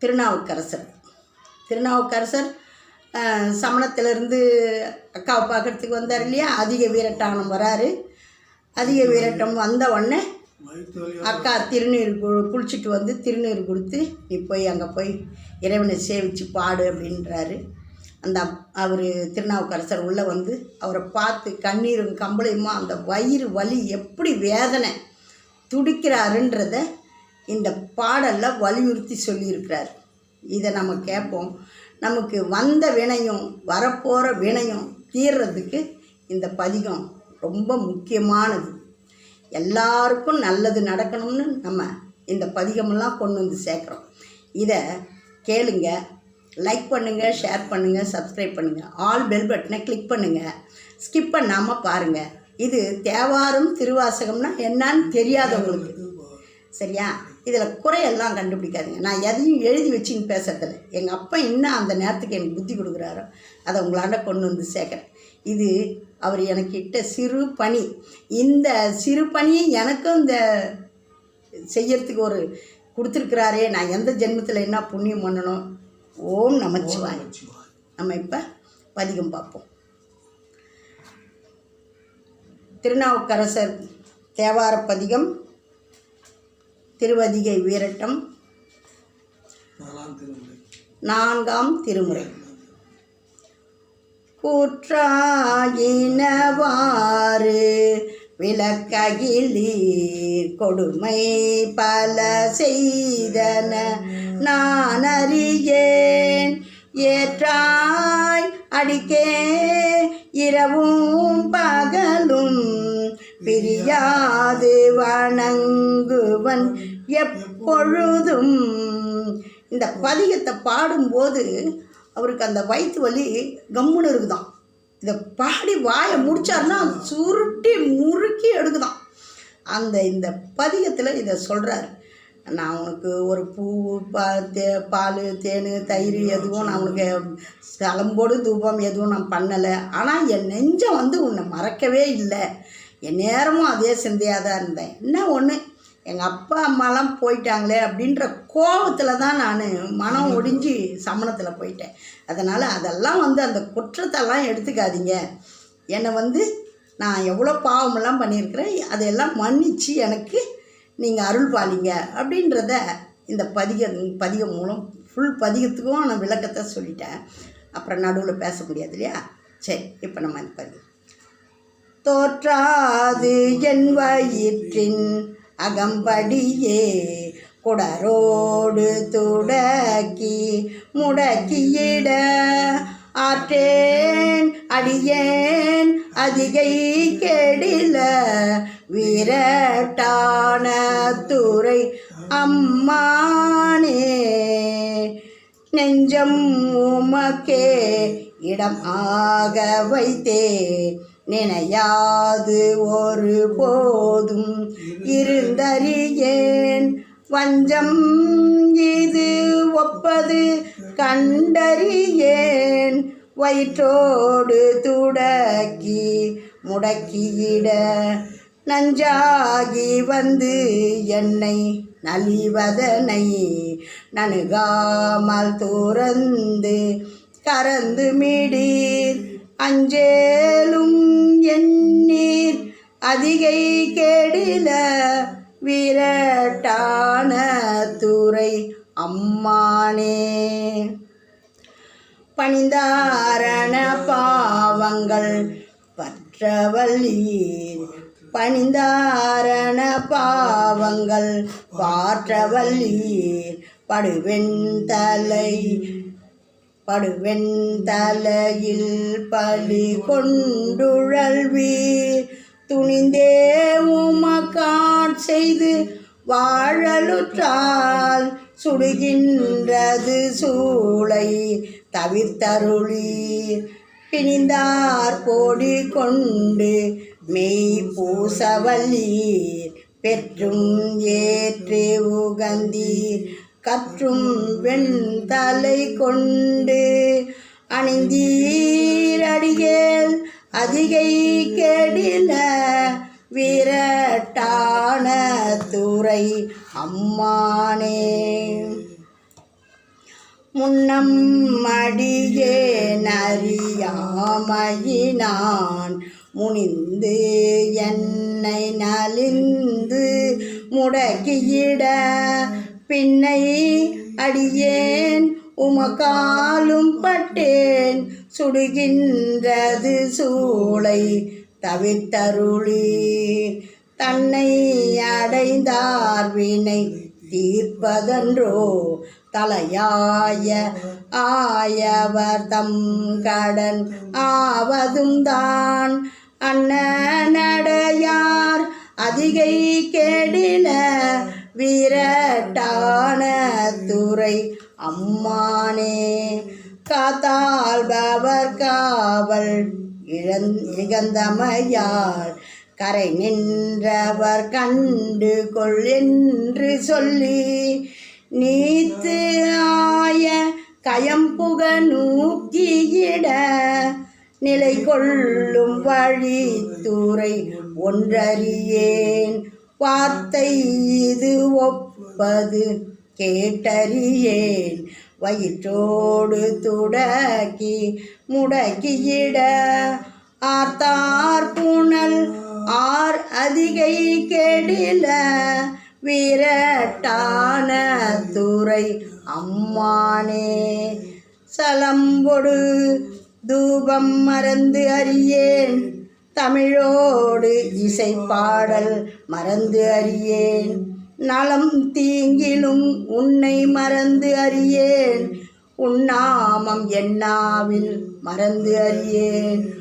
திருநாவுக்கரசர். திருநாவுக்கரசர் சமணத்திலிருந்து அக்காவை பார்க்கறதுக்கு வந்தார் இல்லையா? அதிக வீரட்டானம் வராரு. அதிக வீரட்டம் வந்த உடனே அக்கா திருநீர் கு- குளிச்சுட்டு வந்து திருநீர் கொடுத்து நீ போய் அங்கே போய் இறைவனை சேவிச்சு பாடு அப்படின்றாரு. அந்த அவர் திருநாவுக்கரசர் உள்ளே வந்து அவரை பார்த்து கண்ணீரும் கம்பளையுமா அந்த வயிறு வலி எப்படி வேதனை துடிக்கிறாருன்றத இந்த பாடலில் வலியுறுத்தி சொல்லியிருக்கிறார். இதை நம்ம கேட்போம். நமக்கு வந்த வினையும் வரப்போகிற வினையும் தீர்றதுக்கு இந்த பதிகம் ரொம்ப முக்கியமானது. எல்லாருக்கும் நல்லது நடக்கணும்னு நம்ம இந்த பதிகமெல்லாம் கொண்டு வந்து சேர்க்குறோம். இதை கேளுங்க லைக் பண்ணுங்கள் ஷேர் பண்ணுங்கள் சப்ஸ்கிரைப் பண்ணுங்கள் ஆல் பெல் பட்டனை கிளிக் பண்ணுங்கள் ஸ்கிப் பண்ணாமல் பாருங்கள் இது தேவாரம் திருவாசகம்னா என்னன்னு தெரியாதவங்களுக்கு. சரியா? இதில் குறையெல்லாம் கண்டுபிடிக்காதீங்க. நான் எதையும் எழுதி வச்சுன்னு பேசுறதில்ல. எங்கள் அப்பா இன்னும் அந்த நேரத்துக்கு எனக்கு புத்தி கொடுக்குறாரோ அதை உங்களாண்ட கொண்டு வந்து சேர்க்குறேன். இது அவர் எனக்கு இட்ட சிறு பணி. இந்த சிறு பணியை எனக்கும் இந்த செய்யறதுக்கு ஒரு கொடுத்துருக்குறாரே. நான் எந்த ஜென்மத்தில் என்ன புண்ணியம் பண்ணணும்? ஓம் நமச்சிவாய் நம்ம இப்போ பதிகம் பார்ப்போம். திருநாவுக்கரசர் தேவார பதிகம் திருவதிகை வீரட்டம். நான்காம் திருமுறை. கூற்றாயினவாறு விளக்ககிலீர் கொடுமை பல செய்தன நான் அறியேன். ஏற்றாய் அடிக்கே இரவும் பகலும் பிரியாது வணங்குவன் எப்பொழுதும். இந்த பதிகத்தை பாடும்போது அவருக்கு அந்த வயிற்று வலி கம்முன்னு இருக்குதான். இதை பாடி வாயை முடிச்சாருன்னா சுருட்டி முறுக்கி எடுக்குதான். அந்த இந்த பதிகத்தில் இதை சொல்கிறார் நான் உனக்கு ஒரு பூ பா தே பால் தேன் தயிர் எதுவும் நான் உனக்கு சலம்போடு தூபம் எதுவும் நான் பண்ணலை. ஆனால் என் நெஞ்சம் வந்து உன்னை மறக்கவே இல்லை. என் நேரமும் அதே சிந்தையாக தான் இருந்தேன். என்ன ஒன்று எங்கள் அப்பா அம்மாலாம் போயிட்டாங்களே அப்படின்ற கோபத்தில் தான் நான் மனம் ஒடிஞ்சு சமணத்தில் போயிட்டேன். அதனால் அதெல்லாம் வந்து அந்த குற்றத்தெல்லாம் எடுத்துக்காதீங்க. என்னை வந்து நான் எவ்வளோ பாவமெல்லாம் பண்ணியிருக்கிறேன் அதையெல்லாம் மன்னிச்சு எனக்கு நீங்கள் அருள் பாலிங்க அப்படின்றத இந்த பதிக பதிகம் மூலம் ஃபுல் பதிகத்துக்கும் நான் விளக்கத்தை சொல்லிட்டேன். அப்புறம் நடுவில் பேச முடியாது இல்லையா? சரி இப்போ நம்ம இந்த பதிகம் தோற்றாது என் வயிற்றின் அகம்படியே. குடரோடு துடக்கி முடக்கியிட ஆற்றேன் அடியேன் அதிகை கெடில. வீரட்டான துறை அம்மானே நெஞ்சம் உமக்கே இடம் ஆக வைத்தே நினையாது ஒரு போதும் இருந்தறியேன். வஞ்சம் இது ஒப்பது கண்டறியேன். வயிற்றோடு துடக்கி முடக்கியிட நஞ்சாகி வந்து என்னை நலிவதனை நணுகாமல் துறந்து கறந்து மீடீர். அஞ்சேலும் எண்ணீர். அதிகை கெடில விரட்டான துறை அம்மானே. பணிந்தாரண பாவங்கள் பற்றவல்லீர். பணிந்தாரண பாவங்கள் பாற்றவல்லீர் படுவெண் தலை படுவெண் தலையில் பலி கொண்டுழல்வீர் துணிந்தே உமக்காட் செய்து வாழலுற்றால் சுடுகின்றது சூளை தவிர்த்தருளீர் பிணிந்தார் போடி கொண்டு மெய் பூசவல்லீர் பெற்றும் ஏற்று உகந்தீர். கற்றும் வெண்தலை கொண்டு அணிந்தீரடியேல் அதிகை கெடில விரட்டான துறை அம்மானே. முன்னம் மடியே நறியாமையினான் முனிந்து என்னை நலிந்து முடக்கியிட பின்னை அடியேன் உமக்காலும் பட்டேன். சுடுகின்றது சூளை தவிர்த்தருளி. தன்னை அடைந்தார் வினை தீர்ப்பதன்றோ தலையாய ஆயவர் தம் கடன் ஆவதும் தான். அண்ணனடையார் அதிகை கேடின விரட்டான துறை அம்மானே. காத்தால் பவர் காவல் இழந் கரை நின்றவர் கண்டு கொள் என்று சொல்லி நீத்து ஆய கயம்புக நூக்கியிட நிலை கொள்ளும் வழித்துறை ஒன்றறியேன். வார்த்தை இது ஒப்பது கேட்டறியேன். வயிற்றோடு துடக்கி முடக்கியிட ஆர்த்தார் புனல் ஆர் அதிகை கெடில விரட்டான துறை அம்மானே. சலம்பொடு தூபம் மறந்து அறியேன். தமிழோடு இசை பாடல் மறந்து அறியேன். நலம் தீங்கிலும் உன்னை மறந்து அறியேன். உன்னாமம் என்னாவில் மறந்து அறியேன்.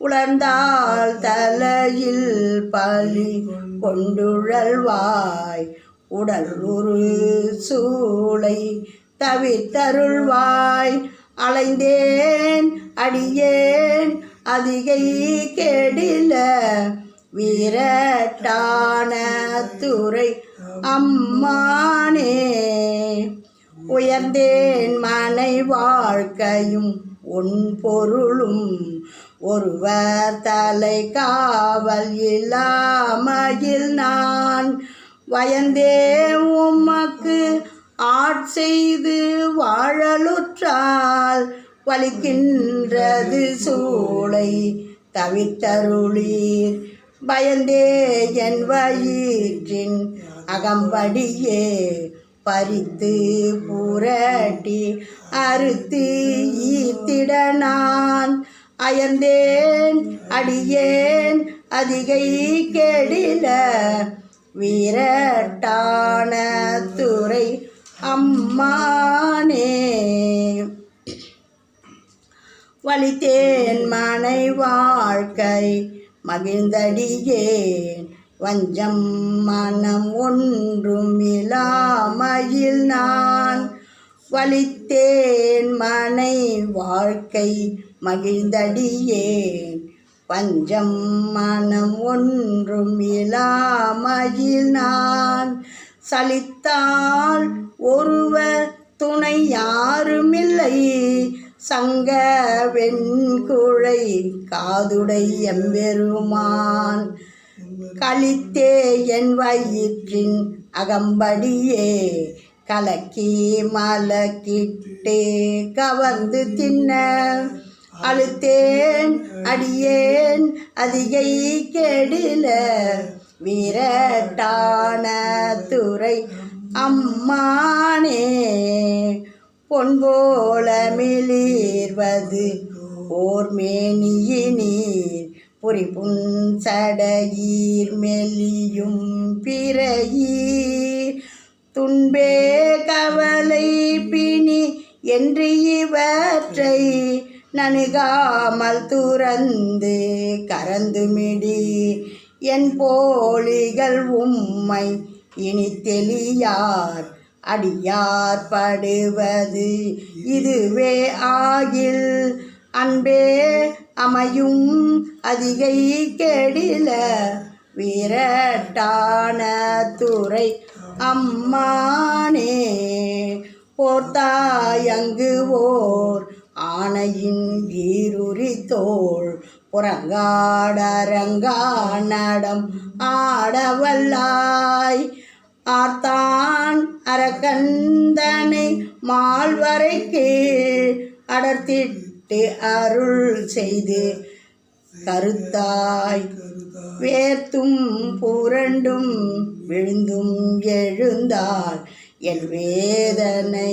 உலர்ந்தால் தலையில் பலி கொண்டுழல்வாய். உடல் ஒரு சூளை தவித்தருள்வாய் அலைந்தேன் அடியேன் அதிகை கெடில வீரட்டான துறை அம்மானே. உயர்ந்தேன் மனை வாழ்க்கையும் உன் பொருளும். ஒருவர் தலை காவல் இல்லாமையில் நான் வயந்தே உமக்கு ஆட்செய்து வாழலுற்றால் வலிக்கின்றது சூளை தவித்தருளீர். பயந்தே என் வயிற்றின் அகம்படியே பறித்து புரட்டி அறுத்து ஈத்திட நான். அயர்ந்தேன் அடியேன் அதிகை கெடில வீரட்டான துறை அம்மானே. வலித்தேன் மனை வாழ்க்கை மகிழ்ந்தடியேன். வஞ்சம் மனம் ஒன்றும் இல்லாமையில் நான் வலித்தேன் மனை வாழ்க்கை மகிழ்ந்தடியேன். பஞ்சம் மனம் ஒன்றும் இல்லாமையில் நான் சலித்தால் ஒருவர் துணை யாருமில்லை. சங்க வெண்குழை காதுடை எம்பெருமான். கழித்தே என் வயிற்றின் அகம்படியே கலக்கி மலக்கிட்டே கவர்ந்து தின்ன. அழுத்தேன் அடியேன் அதிகை கெடில வீரட்டான துறை அம்மானே. பொன்போல மிளீர்வது ஓர் மேனியினீர் புரிபுன் சடையீர் மெலியும் பிறையீர். துன்பே கவலை பிணி என்று இவற்றை நணுகாமல் துறந்து கறந்துமிடி என் போலிகள் உம்மை இனி தெளியார். அடியார் படுவது இதுவே ஆகில். அன்பே அமையும் அதிகை கெடில விரட்டான துறை அம்மானே. போர்த்தாயங்கு ஓர் ஆனையின் ஈருரி தோள் புறங்காடரங்கா நடம் ஆடவல்லாய். ஆர்த்தான் அரக்கந்தனை மால்வரை அடர்த்திட்டு அருள் செய்து கருத்தாய் வேர்த்தும் புரண்டும் விழுந்தும் எழுந்தாள். என் வேதனையான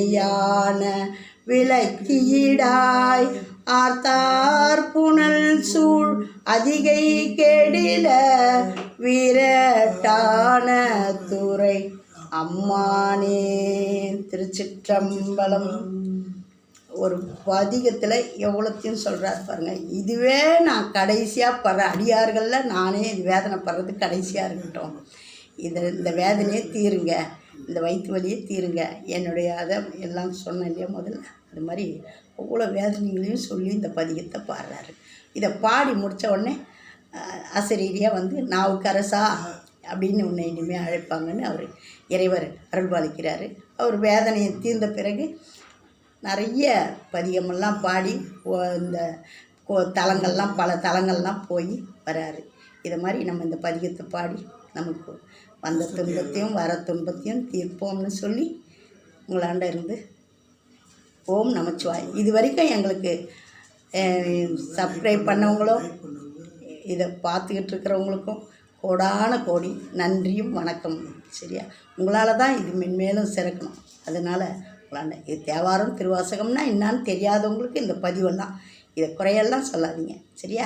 விளக்கியிடாய் ஆர்த்தார் புனல் சூழ் அதிகை கெடில வீரட்டான துறை. அம்மானே திருச்சிற்றம்பலம். ஒரு பதிகத்தில் எவ்வளோத்தையும் சொல்கிறார் பாருங்கள் இதுவே நான் கடைசியாக படுற அடியார்களில் நானே இது வேதனைப்படுறது கடைசியாக இருக்கட்டும். இதில் இந்த வேதனையே தீருங்க. இந்த வயிற்று வலியே தீருங்க. என்னுடைய அதை எல்லாம் சொன்னேன் இல்லையா முதல்ல? அது மாதிரி அவ்வளோ வேதனைகளையும் சொல்லி இந்த பதிகத்தை பாடுறாரு. இதை பாடி முடித்த உடனே அஹ், வந்து நாவுக்கரசா? அப்படின்னு உன்னை இனிமேல் அழைப்பாங்கன்னு அவர் இறைவர் அருள்பாலிக்கிறாரு. அவர் வேதனையை தீர்ந்த பிறகு நிறைய பதிகமெல்லாம் பாடி இந்த கோ- தலங்கள்லாம் பல தலங்கள்லாம் போய் வராரு. இதை மாதிரி நம்ம இந்த பதிகத்தை பாடி நமக்கு வந்த துன்பத்தையும் வர துன்பத்தையும் தீர்ப்போம்னு சொல்லி உங்களாண்ட இருந்து ஓம் நமச்சிவாய். இது வரைக்கும் எங்களுக்கு சப்ஸ்கிரைப் பண்ணவங்களும் இதை பார்த்துக்கிட்டு இருக்கிறவங்களுக்கும் கோடான கோடி நன்றியும் வணக்கம். சரியா? உங்களால் தான் இது மென்மேலும் சிறக்கணும். அதனால் உங்களாண்ட இது தேவாரம் திருவாசகம்னா என்னான்னு தெரியாதவங்களுக்கு இந்த பதிவெல்லாம் இதை குறையெல்லாம் சொல்லாதீங்க. சரியா?